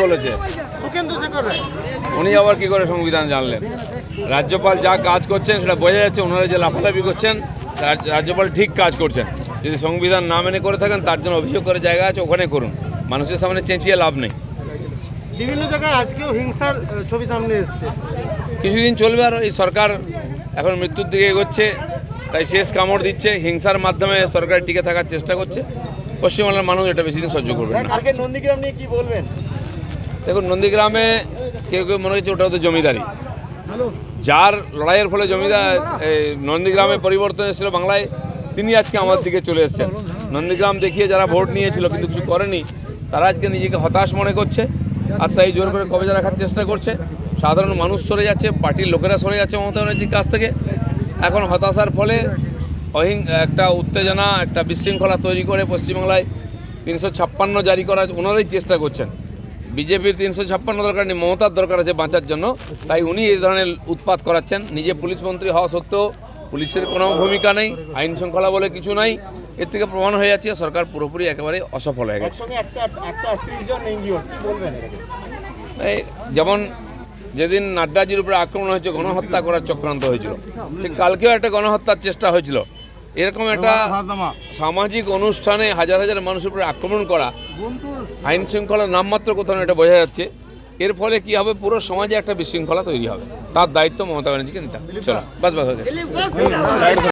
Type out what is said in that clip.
বলেছে। উনি আবার কি করে সংবিধান জানলেন? রাজ্যপাল যা কাজ করছেন সেটা বোঝা যাচ্ছে ওনারা যে লাফালাফি করছেন রাজ- রাজ্যপাল ঠিক কাজ করছেন। যদি সংবিধান না মেনে করে থাকেন তার জন্য অভিযোগ করে জায়গা আছে ওখানে করুন। মানুষের সামনে চেঁচিয়ে লাভ নেই। বিভিন্ন জায়গায় আজকেও হিংসার ছবি সামনে এসছে। কিছুদিন চলবে আর এই সরকার এখন মৃত্যুর দিকে এগোচ্ছে তাই শেষ কামড় দিচ্ছে। হিংসার মাধ্যমে সরকার টিকে থাকার চেষ্টা করছে। পশ্চিমবাংলার মানুষ এটা বেশি দিন সহ্য করবে না। নন্দীগ্রাম নিয়ে কি বলবেন? দেখুন, নন্দীগ্রামে কেউ কেউ মনে হচ্ছে ওটা হতো জমিদারি। যার লড়াইয়ের ফলে জমিদার নন্দীগ্রামে পরিবর্তন এসেছিল বাংলায়, তিনি আজকে আমার দিকে চলে এসেছেন। নন্দীগ্রাম দেখিয়ে যারা ভোট নিয়েছিল, কিন্তু কিছু করেনি, তারা আজকে নিজেকে হতাশ মনে করছে, আর তাই জোর করে কবে রাখার চেষ্টা করছে। সাধারণ মানুষ সরে যাচ্ছে, পার্টির লোকেরা সরে যাচ্ছে মমতা ব্যানার্জির কাছ থেকে। এখন হতাশার ফলে অহিং একটা উত্তেজনা, একটা বিশৃঙ্খলা তৈরি করে পশ্চিমবাংলায় তিনশো ছাপ্পান্ন জারি করার ওনারাই চেষ্টা করছেন। বিজেপির তিনশো ছাপ্পান্ন দরকার নেই মমতার দরকার আছে বাঁচার জন্য। তাই উনি এই ধরনের উৎপাত করাচ্ছেন। নিজে পুলিশ মন্ত্রী হওয়া সত্ত্বেও পুলিশের কোনো ভূমিকা নেই আইন শৃঙ্খলা বলে কিছু নাই। এর থেকে প্রমাণ হয়ে যাচ্ছে সরকার পুরোপুরি একেবারে অসফল হয়ে গেছে? এই যেমন যেদিন নাড্ডাজির উপরে আক্রমণ হয়েছে গণহত্যা করার চক্রান্ত হয়েছিল। ঠিক কালকেও একটা গণহত্যার চেষ্টা হয়েছিল। এরকম একটা সামাজিক অনুষ্ঠানে হাজার হাজার মানুষের উপরে আক্রমণ করা। আইন শৃঙ্খলার নামমাত্র কোথাও এটা বোঝা যাচ্ছে। এর ফলে কি হবে? পুরো সমাজে একটা বিশৃঙ্খলা তৈরি হবে। তার দায়িত্ব মমতা ব্যানার্জিকে নিতে হবে। চলো বাস বাস হয়ে।